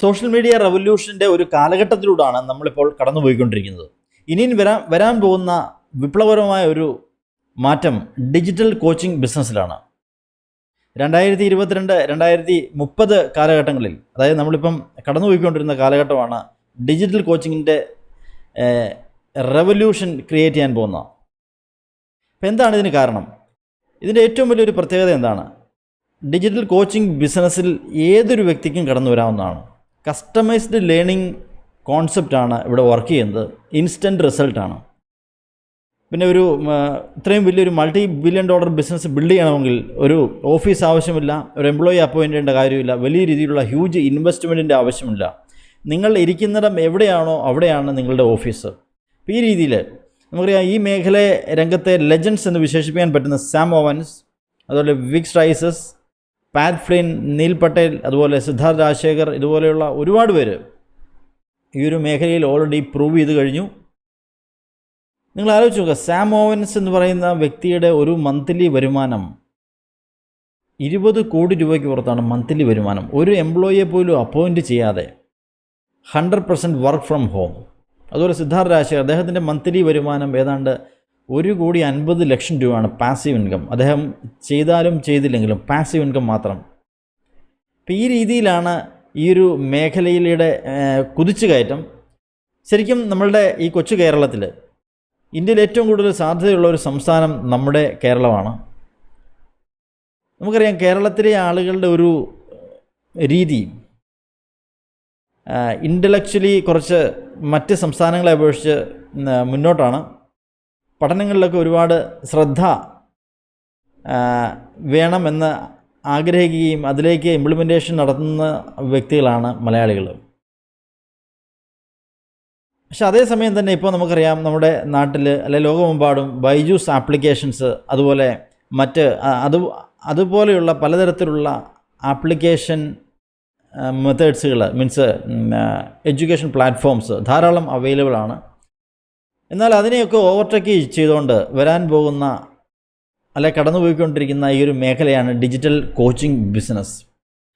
Social media റവല്യൂഷന്റെ ഒരു കാലഘട്ടത്തിലൂടെയാണ് നമ്മളിപ്പോൾ കടന്നുപോയിക്കൊണ്ടിരിക്കുന്നത്. ഇനിയും വരാൻ വരാൻ പോകുന്ന വിപ്ലവകരമായ ഒരു മാറ്റം ഡിജിറ്റൽ കോച്ചിങ് ബിസിനസ്സിലാണ്. രണ്ടായിരത്തി ഇരുപത്തിരണ്ട് രണ്ടായിരത്തി മുപ്പത് കാലഘട്ടങ്ങളിൽ അതായത് നമ്മളിപ്പം കടന്നുപോയിക്കൊണ്ടിരുന്ന കാലഘട്ടമാണ് ഡിജിറ്റൽ കോച്ചിങ്ങിന്റെ റെവല്യൂഷൻ ക്രിയേറ്റ് ചെയ്യാൻ പോകുന്ന അപ്പം എന്താണ് ഇതിന് കാരണം? ഇതിന്റെ ഏറ്റവും വലിയൊരു പ്രത്യേകത എന്താണ്? ഡിജിറ്റൽ കോച്ചിങ് ബിസിനസ്സിൽ ഏതൊരു വ്യക്തിക്കും കടന്നു വരാവുന്നതാണ്. കസ്റ്റമൈസ്ഡ് ലേണിംഗ് കോൺസെപ്റ്റാണ് ഇവിടെ വർക്ക് ചെയ്യുന്നത്. ഇൻസ്റ്റന്റ് റിസൾട്ടാണ് പിന്നെ ഒരു ഇത്രയും വലിയൊരു multi billion dollar business build ചെയ്യണമെങ്കിൽ ഒരു ഓഫീസ് ആവശ്യമില്ല ഒരു എംപ്ലോയി അപ്പോയിന്റ് ചെയ്യേണ്ട കാര്യമില്ല വലിയ രീതിയിലുള്ള ഹ്യൂജ് ഇൻവെസ്റ്റ്മെന്റിന്റെ ആവശ്യമില്ല. നിങ്ങൾ ഇരിക്കുന്നിടം എവിടെയാണോ അവിടെയാണ് നിങ്ങളുടെ ഓഫീസ്. ഈ രീതിയിൽ നമുക്കറിയാം ഈ മേഖല രംഗത്തെ ലെജൻസ് എന്ന് വിശേഷിപ്പിക്കാൻ പറ്റുന്ന സാം ഓവൻസ് അതുപോലെ വിക്സ് റൈസസ് പാറ്റ് ഫ്ലിൻ നീൽ പട്ടേൽ അതുപോലെ സിദ്ധാർത്ഥ് രാജശേഖർ ഇതുപോലെയുള്ള ഒരുപാട് പേര് ഈ ഒരു മേഖലയിൽ ഓൾറെഡി പ്രൂവ് ചെയ്ത് കഴിഞ്ഞു. നിങ്ങൾ ആലോചിച്ച് നോക്കുക സാം ഓവൻസ് എന്ന് പറയുന്ന വ്യക്തിയുടെ ഒരു മന്ത്ലി വരുമാനം ഇരുപത് കോടി രൂപയ്ക്ക് പുറത്താണ് മന്ത്ലി വരുമാനം. ഒരു എംപ്ലോയിയെ പോലും അപ്പോയിന്റ് ചെയ്യാതെ hundred percent work from home അതുപോലെ സിദ്ധാർത്ഥ രാജശേഖർ അദ്ദേഹത്തിന്റെ മന്ത്ലി വരുമാനം ഏതാണ്ട് ഒരു കോടി അൻപത് ലക്ഷം രൂപയാണ് പാസീവ് ഇൻകം അദ്ദേഹം ചെയ്താലും ചെയ്തില്ലെങ്കിലും പാസീവ് ഇൻകം മാത്രം. അപ്പം ഈ രീതിയിലാണ് ഈ ഒരു മേഖലയിലൂടെ കുതിച്ചുകയറ്റം ശരിക്കും നമ്മളുടെ ഈ കൊച്ചു കേരളത്തിൽ ഇന്ത്യയിൽ ഏറ്റവും കൂടുതൽ സാധ്യതയുള്ള ഒരു സംസ്ഥാനം നമ്മുടെ കേരളമാണ്. നമുക്കറിയാം കേരളത്തിലെ ആളുകളുടെ ഒരു രീതി ഇന്റലക്ച്വലി കുറച്ച് മറ്റ് സംസ്ഥാനങ്ങളെ അപേക്ഷിച്ച് മുന്നോട്ടാണ്. പഠനങ്ങളിലൊക്കെ ഒരുപാട് ശ്രദ്ധ വേണമെന്ന് ആഗ്രഹിക്കുകയും അതിലേക്ക് ഇംപ്ലിമെന്റേഷൻ നടത്തുന്ന വ്യക്തികളാണ് മലയാളികൾ. പക്ഷെ അതേസമയം തന്നെ ഇപ്പോൾ നമുക്കറിയാം നമ്മുടെ നാട്ടിൽ അല്ലെ ലോകമെമ്പാടും ബൈജൂസ് ആപ്ലിക്കേഷൻസ് അതുപോലെ മറ്റ് അത് അതുപോലെയുള്ള പലതരത്തിലുള്ള ആപ്ലിക്കേഷൻ മെത്തേഡ്സുകൾ മീൻസ് എഡ്യൂക്കേഷൻ പ്ലാറ്റ്ഫോംസ് ധാരാളം അവൈലബിൾ ആണ്. എന്നാൽ അതിനെയൊക്കെ ഓവർടേക്ക് ചെയ്തുകൊണ്ട് വരാൻ പോകുന്ന അല്ലെ കടന്നുപോയിക്കൊണ്ടിരിക്കുന്ന ഈ ഒരു മേഖലയാണ് ഡിജിറ്റൽ കോച്ചിങ് ബിസിനസ്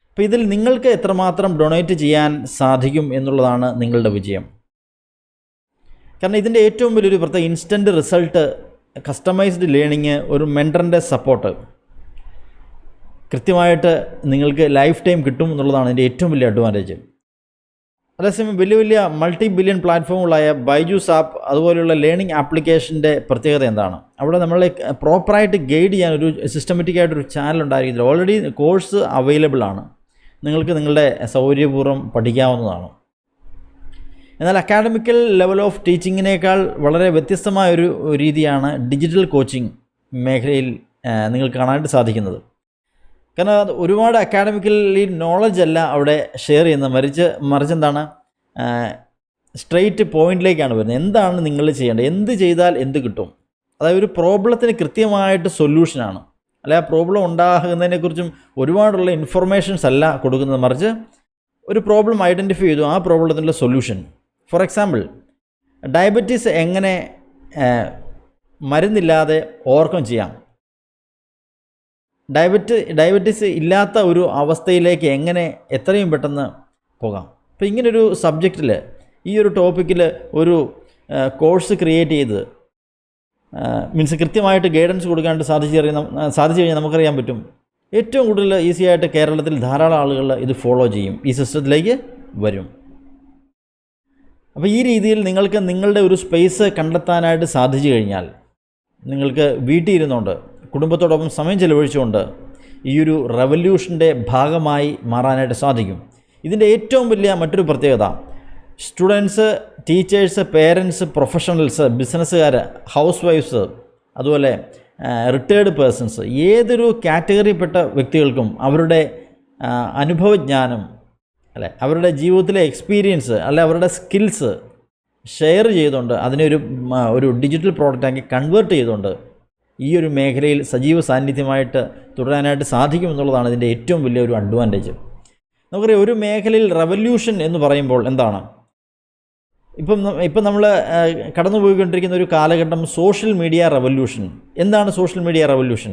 അപ്പോൾ ഇതിൽ നിങ്ങൾക്ക് എത്രമാത്രം ഡൊണേറ്റ് ചെയ്യാൻ സാധിക്കും എന്നുള്ളതാണ് നിങ്ങളുടെ വിജയം. കാരണം ഇതിന്റെ ഏറ്റവും വലിയൊരു പ്രത്യേക ഇൻസ്റ്റന്റ് റിസൾട്ട് കസ്റ്റമൈസ്ഡ് ലേണിങ് ഒരു മെന്ററിന്റെ സപ്പോർട്ട് കൃത്യമായിട്ട് നിങ്ങൾക്ക് ലൈഫ് ടൈം കിട്ടും എന്നുള്ളതാണ് ഇതിന്റെ ഏറ്റവും വലിയ അഡ്വാന്റേജ് അതേസമയം വലിയ വലിയ മൾട്ടി ബില്യൺ പ്ലാറ്റ്ഫോമുകളായ ബൈജൂസ് ആപ്പ് അതുപോലെയുള്ള ലേണിംഗ് ആപ്ലിക്കേഷന്റെ പ്രത്യേകത എന്താണ്? അവിടെ നമ്മളെ പ്രോപ്പറായിട്ട് ഗൈഡ് ചെയ്യാൻ ഒരു സിസ്റ്റമാറ്റിക് ആയിട്ടൊരു ചാനൽ ഉണ്ടായിരിക്കില്ല ഓൾറെഡി കോഴ്സ് അവൈലബിൾ ആണ്. നിങ്ങൾക്ക് നിങ്ങളുടെ സൗകര്യപൂർവം പഠിക്കാവുന്നതാണ്. എന്നാൽ അക്കാഡമിക്കൽ ലെവൽ ഓഫ് ടീച്ചിങ്ങിനേക്കാൾ വളരെ വ്യത്യസ്തമായ ഒരു രീതിയാണ് ഡിജിറ്റൽ കോച്ചിങ് മേഖലയിൽ നിങ്ങൾക്ക് കാണാനായിട്ട് സാധിക്കുന്നത്. കാരണം ഒരുപാട് അക്കാഡമിക്കലി നോളജ് അല്ല അവിടെ ഷെയർ ചെയ്യുന്നത് മറിച്ച് മറിച്ച് എന്താണ് സ്ട്രെയിറ്റ് പോയിന്റിലേക്കാണ് വരുന്നത്. എന്താണ് നിങ്ങൾ ചെയ്യേണ്ടത്? എന്ത് ചെയ്താൽ എന്ത് കിട്ടും? അതായത് ഒരു പ്രോബ്ലത്തിന് കൃത്യമായിട്ട് സൊല്യൂഷനാണ് അല്ലെ ആ പ്രോബ്ലം ഉണ്ടാകുന്നതിനെക്കുറിച്ചും ഒരുപാടുള്ള ഇൻഫർമേഷൻസ് അല്ല കൊടുക്കുന്നത്. മറിച്ച് ഒരു പ്രോബ്ലം ഐഡന്റിഫൈ ചെയ്തു. ആ പ്രോബ്ലത്തിന്റെ സൊല്യൂഷൻ ഫോർ എക്സാമ്പിൾ ഡയബറ്റീസ് എങ്ങനെ മരുന്നില്ലാതെ ഓവർകം ചെയ്യാം. ഡയബറ്റ് ഡയബറ്റീസ് ഇല്ലാത്ത ഒരു അവസ്ഥയിലേക്ക് എങ്ങനെ എത്രയും പെട്ടെന്ന് പോകാം? അപ്പോൾ ഇങ്ങനൊരു സബ്ജക്റ്റിൽ ഈ ഒരു ടോപ്പിക്കിൽ ഒരു കോഴ്സ് ക്രിയേറ്റ് ചെയ്ത് മീൻസ് കൃത്യമായിട്ട് ഗൈഡൻസ് കൊടുക്കാനായിട്ട് സാധിച്ചു കഴിഞ്ഞാൽ സാധിച്ചു കഴിഞ്ഞാൽ നമുക്കറിയാൻ പറ്റും. ഏറ്റവും കൂടുതൽ ഈസി ആയിട്ട് കേരളത്തിൽ ധാരാളം ആളുകൾ ഇത് ഫോളോ ചെയ്യും ഈ സിസ്റ്റത്തിലേക്ക് വരും. അപ്പോൾ ഈ രീതിയിൽ നിങ്ങൾക്ക് നിങ്ങളുടെ ഒരു സ്പേസ് കണ്ടെത്താനായിട്ട് സാധിച്ചു കഴിഞ്ഞാൽ നിങ്ങൾക്ക് വീട്ടിൽ ഇരുന്നുകൊണ്ട് കുടുംബത്തോടൊപ്പം സമയം ചെലവഴിച്ചുകൊണ്ട് ഈ ഒരു റവല്യൂഷന്റെ ഭാഗമായി മാറാനായിട്ട് സാധിക്കും. ഇതിന്റെ ഏറ്റവും വലിയ മറ്റൊരു പ്രത്യേകത സ്റ്റുഡൻസ് ടീച്ചേഴ്സ് പേരൻസ് പ്രൊഫഷണൽസ് ബിസിനസ്സുകാർ ഹൗസ് വൈഫ്സ് അതുപോലെ റിട്ടയേർഡ് പേഴ്സൺസ് ഏതൊരു കാറ്റഗറിയിൽപ്പെട്ട വ്യക്തികൾക്കും അവരുടെ അനുഭവജ്ഞാനം അല്ലെ അവരുടെ ജീവിതത്തിലെ എക്സ്പീരിയൻസ് അല്ലെ അവരുടെ സ്കിൽസ് ഷെയർ ചെയ്തുകൊണ്ട് അതിനെ ഒരു ഒരു ഡിജിറ്റൽ പ്രോഡക്റ്റാക്കി കൺവേർട്ട് ചെയ്തുകൊണ്ട് ഈ ഒരു മേഖലയിൽ സജീവ സാന്നിധ്യമായിട്ട് തുടരാനായിട്ട് സാധിക്കും എന്നുള്ളതാണ് ഇതിന്റെ ഏറ്റവും വലിയ ഒരു അഡ്വാന്റേജ് നമുക്കറിയാം ഒരു മേഖലയിൽ റവല്യൂഷൻ എന്ന് പറയുമ്പോൾ എന്താണ്? ഇപ്പം ഇപ്പം നമ്മൾ കടന്നുപോയിക്കൊണ്ടിരിക്കുന്ന ഒരു കാലഘട്ടം സോഷ്യൽ മീഡിയ റവല്യൂഷൻ എന്താണ് സോഷ്യൽ മീഡിയ റവല്യൂഷൻ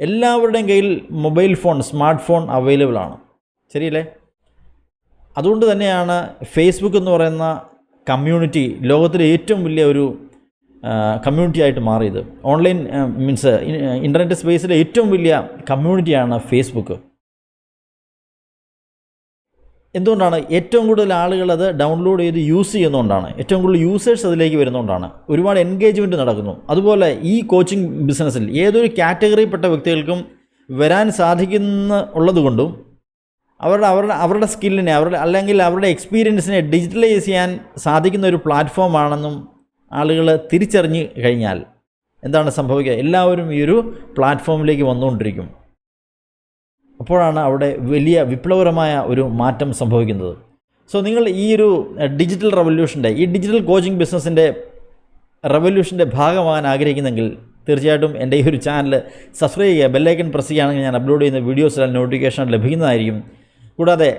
എല്ലാവരുടെയും കയ്യിൽ mobile phone smart phone available ആണ്. ശരിയല്ലേ? അതുകൊണ്ട് തന്നെയാണ് ഫേസ്ബുക്ക് എന്ന് പറയുന്ന കമ്മ്യൂണിറ്റി ലോകത്തിലെ ഏറ്റവും വലിയ ഒരു കമ്മ്യൂണിറ്റി ആയിട്ട് മാറിയത്. ഓൺലൈൻ മീൻസ് ഇന്റർനെറ്റ് സ്പേസിലെ ഏറ്റവും വലിയ കമ്മ്യൂണിറ്റിയാണ് ഫേസ്ബുക്ക് എന്തുകൊണ്ടാണ് ഏറ്റവും കൂടുതൽ ആളുകൾ അത് ഡൗൺലോഡ് ചെയ്ത് യൂസ് ചെയ്യുന്നതുകൊണ്ടാണ്? ഏറ്റവും കൂടുതൽ യൂസേഴ്സ് അതിലേക്ക് വരുന്നതുകൊണ്ടാണ്. ഒരുപാട് എൻഗേജ്മെന്റ് നടക്കുന്നു. അതുപോലെ ഈ കോച്ചിങ് ബിസിനസ്സിൽ ഏതൊരു കാറ്റഗറിയിൽപ്പെട്ട വ്യക്തികൾക്കും വരാൻ സാധിക്കുന്ന ഉള്ളതുകൊണ്ടും അവരുടെ അവരുടെ അവരുടെ സ്കില്ലിനെ അവരുടെ അല്ലെങ്കിൽ അവരുടെ എക്സ്പീരിയൻസിനെ ഡിജിറ്റലൈസ് ചെയ്യാൻ സാധിക്കുന്ന ഒരു പ്ലാറ്റ്ഫോമാണെന്നും ആളുകൾ തിരിച്ചറിഞ്ഞ് കഴിഞ്ഞാൽ എന്താണ് സംഭവിക്കുക? എല്ലാവരും ഈ ഒരു പ്ലാറ്റ്ഫോമിലേക്ക് വന്നുകൊണ്ടിരിക്കും. അപ്പോഴാണ് അവിടെ വലിയ വിപ്ലവകരമായ ഒരു മാറ്റം സംഭവിക്കുന്നത്. സോ നിങ്ങൾ ഈ ഒരു ഡിജിറ്റൽ റവല്യൂഷന്റെ ഈ ഡിജിറ്റൽ കോച്ചിങ് ബിസിനസ്സിന്റെ റവല്യൂഷന്റെ ഭാഗമാകാൻ ആഗ്രഹിക്കുന്നെങ്കിൽ തീർച്ചയായിട്ടും എന്റെ ഈ ഒരു ചാനൽ സബ്സ്ക്രൈബ് ചെയ്യുക ബെല്ലൈക്കൺ പ്രസ് ചെയ്യുകയാണെങ്കിൽ ഞാൻ അപ്ലോഡ് ചെയ്യുന്ന വീഡിയോസ് നോട്ടിഫിക്കേഷൻ ലഭിക്കുന്നതായിരിക്കും. കൂടാതെ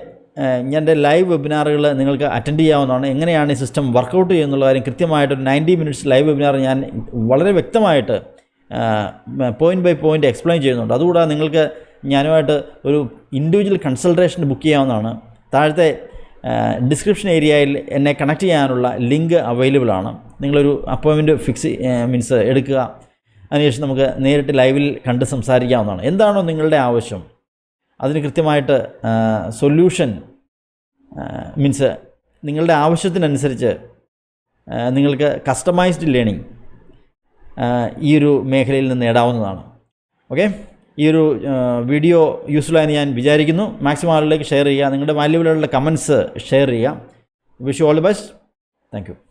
എന്റെ ലൈവ് വെബിനാറുകൾ നിങ്ങൾക്ക് അറ്റൻഡ് ചെയ്യാവുന്നതാണ്. എങ്ങനെയാണ് ഈ സിസ്റ്റം വർക്കൗട്ട് ചെയ്യുന്നുള്ള കാര്യം കൃത്യമായിട്ട് ഒരു നയന്റി മിനിറ്റ്സ് ലൈവ് വെബിനാർ ഞാൻ വളരെ വ്യക്തമായിട്ട് പോയിന്റ് ബൈ പോയിന്റ് എക്സ്പ്ലെയിൻ ചെയ്യുന്നുണ്ട്. അതുകൂടാതെ നിങ്ങൾക്ക് ഞാനുമായിട്ട് ഒരു ഇൻഡിവിജ്വൽ കൺസൾട്ടേഷൻ ബുക്ക് ചെയ്യാവുന്നതാണ്. താഴത്തെ ഡിസ്ക്രിപ്ഷൻ ഏരിയയിൽ എന്നെ കണക്ട് ചെയ്യാനുള്ള ലിങ്ക് അവൈലബിൾ ആണ്. നിങ്ങളൊരു അപ്പോയിൻമെന്റ് ഫിക്സ് മീൻസ് എടുക്കുക. അതിനുശേഷം നമുക്ക് നേരിട്ട് ലൈവിൽ കണ്ട് സംസാരിക്കാവുന്നതാണ്. എന്താണോ നിങ്ങളുടെ ആവശ്യം? അതിന് കൃത്യമായിട്ട് സൊല്യൂഷൻ മീൻസ് നിങ്ങളുടെ ആവശ്യത്തിനനുസരിച്ച് നിങ്ങൾക്ക് കസ്റ്റമൈസ്ഡ് ലേണിംഗ് ഈ ഒരു മേഖലയിൽ നിന്ന് നേടാവുന്നതാണ്. ഓക്കെ ഈ ഒരു വീഡിയോ യൂസ്ഫുള്ളായെന്ന് ഞാൻ വിചാരിക്കുന്നു. മാക്സിമം ആളുകളിലേക്ക് ഷെയർ ചെയ്യുക. നിങ്ങളുടെ വാല്യൂബിളുള്ള കമൻസ് ഷെയർ ചെയ്യുക. Wish you all the best thank